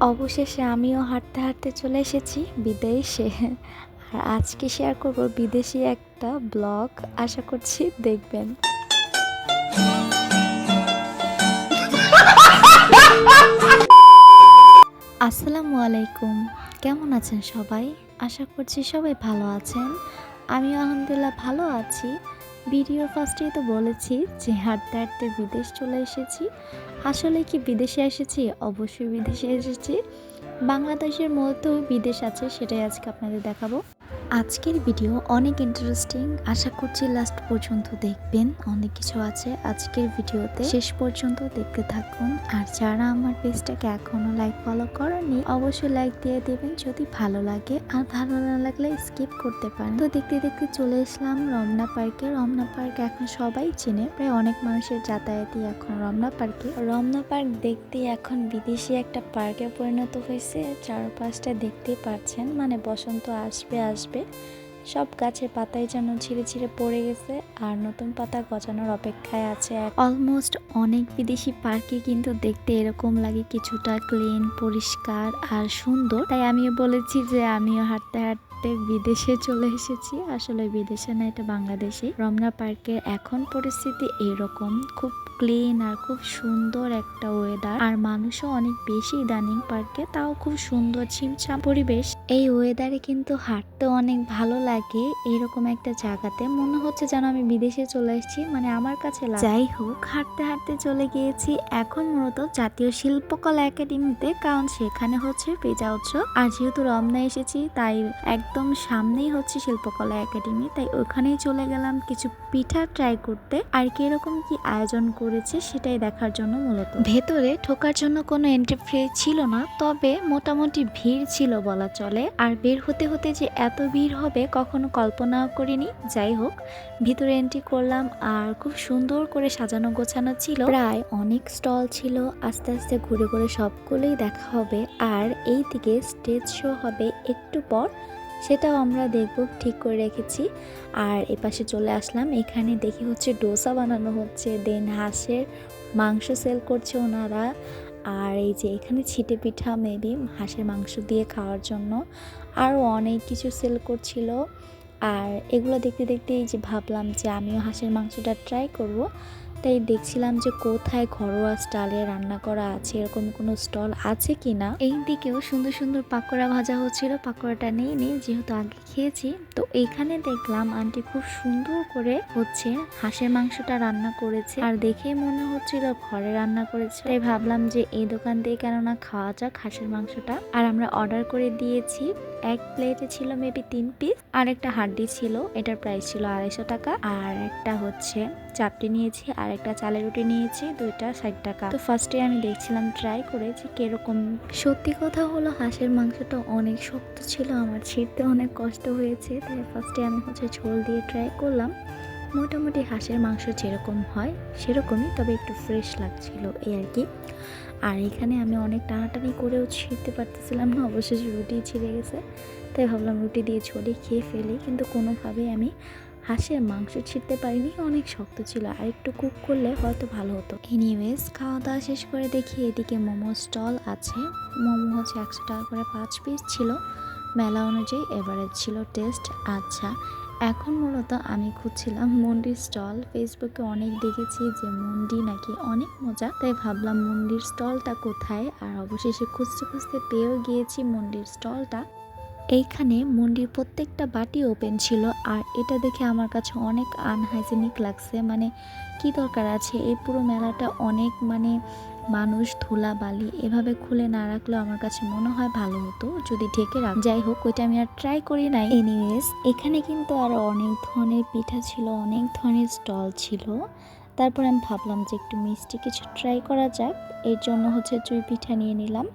অবশেষে আমিও হাঁটতে হাঁটতে চলে এসেছি বিদেশে। আর আজকে শেয়ার করব বিদেশি একটা ব্লগ আশা করছি দেখবেন। আসসালামু আলাইকুম, কেমন আছেন সবাই? আশা করছি সবাই ভালো আছেন। আমি আলহামদুলিল্লাহ ভালো আছি। ভিডিওর ফার্স্টেই তো বলেছি যে হাঁটতে হাঁটতে বিদেশ চলে এসেছি। আসলে কি বিদেশে এসেছি? অবশ্যই বিদেশে এসেছি। বাংলাদেশের মতো বিদেশ আছে, সেটাই আজকে আপনাদের দেখাবো। আজকের ভিডিও অনেক ইন্টারেস্টিং আশা করছি লাস্ট পর্যন্ত দেখবেন। অনেক কিছু আছে আজকের ভিডিওতে। শেষ পর্যন্ত দেখতে থাকুন। আর যারা আমার পেজটাকে এখনও লাইক ফলো করেননি, অবশ্যই লাইক দিয়ে দেবেন যদি ভালো লাগে। আর ভালো না লাগলে স্কিপ করতে পারেন। তো দেখতে দেখতে চলে এসলাম রমনা পার্কে। রমনা পার্ক এখন সবাই চেনে। প্রায় অনেক মানুষের যাতায়াতই এখন রমনা পার্কে। রমনা পার্ক দেখতে এখন বিদেশি একটা পার্কে পরিণত হয়েছে। চারপাশটা দেখতে পাচ্ছেন। মানে বসন্ত আসবে আসবে সব গাছের পাতায় যেন ছিঁড়ে ছিঁড়ে পড়ে গেছে আর নতুন পাতা গজানোর অপেক্ষায় আছে অলমোস্ট অনেক বিদেশি পার্কে কিন্তু দেখতে এরকম লাগে কিছুটা ক্লিন পরিষ্কার আর সুন্দর। তাই আমিও বলেছি যে আমিও হাঁটতে হাঁটতে বিদেশে চলে এসেছি। আসলে বিদেশে না, এটা বাংলাদেশে রমনা পার্কের এখন পরিস্থিতি এরকম। খুব ক্লিন আর খুব সুন্দর একটা ওয়েদার আর মানুষও অনেক বেশি ইদানিং পার্কে, তাও খুব সুন্দর ছিমছাম পরিবেশ। এই ওয়েদারে কিন্তু হাঁটতে অনেক ভালো লাগে। এরকম একটা জায়গাতে মনে হচ্ছে যেন আমি বিদেশে চলে এসেছি। মানে আমার কাছে যাই হোক হাঁটতে হাঁটতে চলে গিয়েছি। এখন মূলত জাতীয় শিল্পকলা একাডেমিতে কারণ সেখানে হচ্ছে পেজা উৎসব। আর যেহেতু রমনা এসেছি তাই একদম সামনেই হচ্ছে শিল্পকলা একাডেমি। তাই ওখানেই চলে গেলাম কিছু পিঠা ট্রাই করতে। আর কীরকম কি আয়োজন করেছে সেটাই দেখার জন্য মূলত। ভেতরে ঢোকার জন্য কোনো এন্ট্রি ফ্রি ছিল না তবে মোটামুটি ভিড় ছিল বলা চলে। আর বের হতে হতে যে এত ভিড় হবে, কখনো কল্পনাও করিনি। যাই হোক, ভিতরে এন্ট্রি করলাম আর খুব সুন্দর করে সাজানো গোছানো ছিল। প্রায় অনেক স্টল ছিল। আস্তে আস্তে ঘুরে ঘুরে সবগুলোই দেখা হবে। আর এই দিকে স্টেজ শো হবে একটু পর। সেটাও আমরা দেখব, ঠিক করে রেখেছি। আর এপাশে চলে আসলাম। এখানে দেখি হচ্ছে ডোসা বানানো হচ্ছে। দেন হাঁসের মাংস সেল করছে ওনারা। আর এই যে এখানে ছিটে পিঠা মেবি হাঁসের মাংস দিয়ে খাওয়ার জন্য আরও অনেক কিছু সেল করছিল। আর এগুলো দেখতে দেখতে এই যে ভাবলাম যে আমিও হাঁসের মাংসটা ট্রাই করব। তাই দেখছিলাম যে কোথায় ঘরোয়া স্টাইলে রান্না করা আছে, এরকম কোনো স্টল আছে কি না এই দিকেও সুন্দর সুন্দর পাকোড়া ভাজা হচ্ছিল, পাকোড়াটা নেই নেই যেহেতু আগে খেয়েছি, তো এইখানে দেখলাম আন্টি খুব সুন্দর করে হচ্ছে হাঁসের মাংসটা রান্না করেছে আর দেখে মনে হচ্ছিল ঘরে রান্না করেছে। তাই ভাবলাম যে এই দোকান থেকে কেননা খাওয়া যাক হাঁসের মাংসটা। আর আমরা অর্ডার করে দিয়েছি এক প্লেটে ছিল মেবি তিন পিস আর একটা হাড্ডি ছিল, এটার প্রাইস ছিল আড়াইশো টাকা। আর একটা হচ্ছে চাপটি নিয়েছি, আর একটা চালের রুটি নিয়েছি, দুইটা ষাট টাকা। তো ফার্স্টে আমি দেখছিলাম ট্রাই করে যে কীরকম। সত্যি কথা হলো, হাঁসের মাংসটা অনেক শক্ত ছিল, আমার ছিঁড়তে অনেক কষ্ট হয়েছে, তাই ফার্স্টে আমি হচ্ছে ঝোল দিয়ে ট্রাই করলাম। মোটামুটি হাঁসের মাংস যেরকম হয় সেরকমই, তবে একটু ফ্রেশ লাগছিল এই আর কি। আর এখানে আমি অনেক টানাটানি করেও ছিঁড়তে পারতেছিলাম না, অবশেষে রুটি ছিঁড়ে গেছে। তাই ভাবলাম রুটি দিয়ে ছড়িয়ে খেয়ে ফেলি, কিন্তু কোনোভাবেই আমি হাঁসের মাংস ছিঁড়তে পারিনি, অনেক শক্ত ছিল। আর একটু কুক করলে হয়তো ভালো হতো। এনিওয়েজ খাওয়া দাওয়া শেষ করে দেখি এদিকে মোমো স্টল আছে। মোমো হচ্ছে একশো টাকা করে পাঁচ পিস ছিল। মেলা অনুযায়ী এভারেজ ছিল টেস্ট আচ্ছা এখন মূলত আমি খুঁজছিলাম মন্ডির স্টল। ফেসবুকে অনেক দেখেছি যে মন্ডি নাকি অনেক মজা। তাই ভাবলাম মন্ডির স্টলটা কোথায়? আর অবশেষে খুঁজতে খুঁজতে পেয়েও গিয়েছি মন্ডির স্টলটা। এইখানে মন্ডির প্রত্যেকটা বাটি ওপেন ছিল, আর এটা দেখে আমার কাছে অনেক আনহাইজেনিক লাগছে। মানে কি দরকার আছে? এই পুরো মেলাটা অনেক মানে মানুষ ধুলা বালি এভাবে খুলে না রাখলেও আমার কাছে মনে হয় ভালো হতো, যদি ঢেকে রাখ যাই হোক, ওইটা আমি আর ট্রাই করি নাই। এনিওয়েজ এখানে কিন্তু আরও অনেক ধরনের পিঠা ছিল, অনেক ধরনের স্টল ছিল। তারপর আমি ভাবলাম যে একটু মিষ্টি কিছু ট্রাই করা যাক। এর জন্য হচ্ছে চুই পিঠা নিয়ে নিলাম।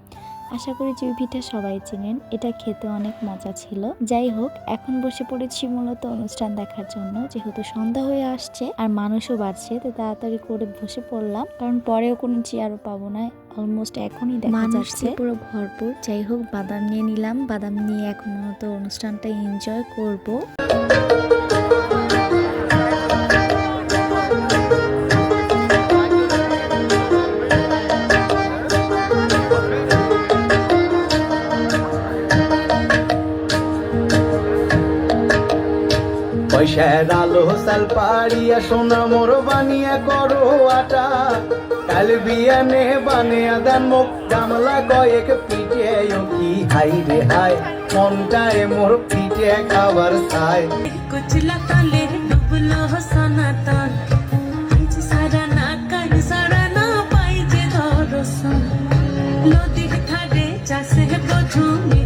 আশা করি চুই পিঠা সবাই চেনেন। এটা খেতে অনেক মজা ছিল। যাই হোক এখন বসে পড়েছি মূলত অনুষ্ঠান দেখার জন্য। যেহেতু সন্ধ্যা হয়ে আসছে আর মানুষও বাড়ছে তো তাড়াতাড়ি করে বসে পড়লাম। কারণ পরেও কোনো চেয়ারও পাবো না। অলমোস্ট এখনই দেখা যাচ্ছে। পুরো ভরপুর। যাই হোক বাদাম নিয়ে নিলাম। বাদাম নিয়ে এখন মূলত অনুষ্ঠানটা এনজয় করব। পয়সার আলো সাল পাড়িয়া সোনা, মোর বানিয়া করো আটা। কাল বিয়ানে বানিয়া দেন মুখ, গামলা কয়েক পিঠে কি হাই রে হাই মনটায় মোর পিঠে খাবার খায় কুচলা তালে ডুবলো সোনা তান সারা না কান সারা না পাই যে ধরো সোনা নদী ধারে চাষে বোঝুমি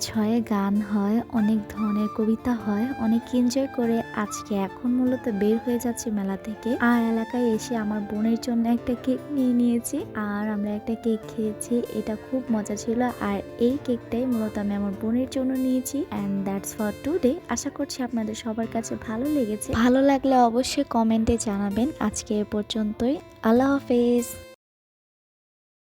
নাচ হয় গান হয়, অনেক ধরনের কবিতা হয়, অনেক এনজয় করে আজকে এখন মূলত বের হয়ে যাচ্ছি মেলা থেকে। আর এলাকায় এসে আমার বোনের জন্য একটা কেক নিয়ে নিয়েছি, আর আমরা একটা কেক খেয়েছি, এটা খুব মজা ছিল। আর এই কেকটাই মূলত আমি আমার বোনের জন্য নিয়েছি অ্যান্ড দ্যাটস ফর টুডে আশা করছি আপনাদের সবার কাছে ভালো লেগেছে। ভালো লাগলে অবশ্যই কমেন্টে জানাবেন। আজকে এ পর্যন্তই। আল্লাহ হাফেজ।